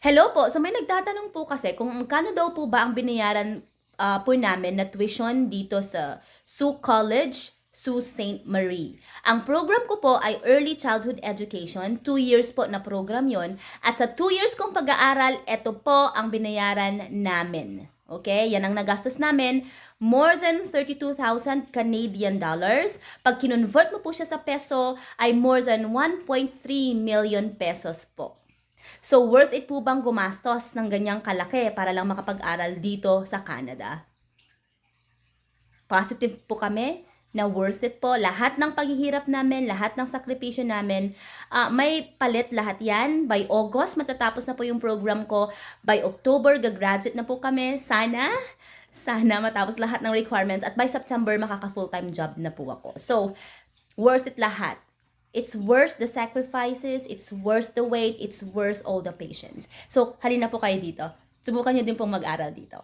Hello po. So may nagtatanong po kasi kung magkano daw po ba ang binayaran ah, po namin na tuition dito sa Sioux College, Sioux St. Marie. Ang program ko po ay Early Childhood Education. Two years po na program yon At sa two years kong pag-aaral, ito po ang binayaran namin. Okay? Yan ang nagastos namin. More than 32,000 Canadian dollars. Pag kinonvert mo po siya sa peso, ay more than 1.3 million pesos po. So, worth it po bang gumastos ng ganyang kalaki para lang makapag-aral dito sa Canada? Positive po kami na worth it po. Lahat ng paghihirap namin, lahat ng sakripisyo namin, ah, may palit lahat yan. By August, matatapos na po yung program ko. By October, gagraduate na po kami. Sana, sana matapos lahat ng requirements. At by September, makaka full-time job na po ako. So, worth it lahat. It's worth the sacrifices, it's worth the wait, it's worth all the patience. So, halina po kayo dito. Subukan nyo din pong mag-aral dito.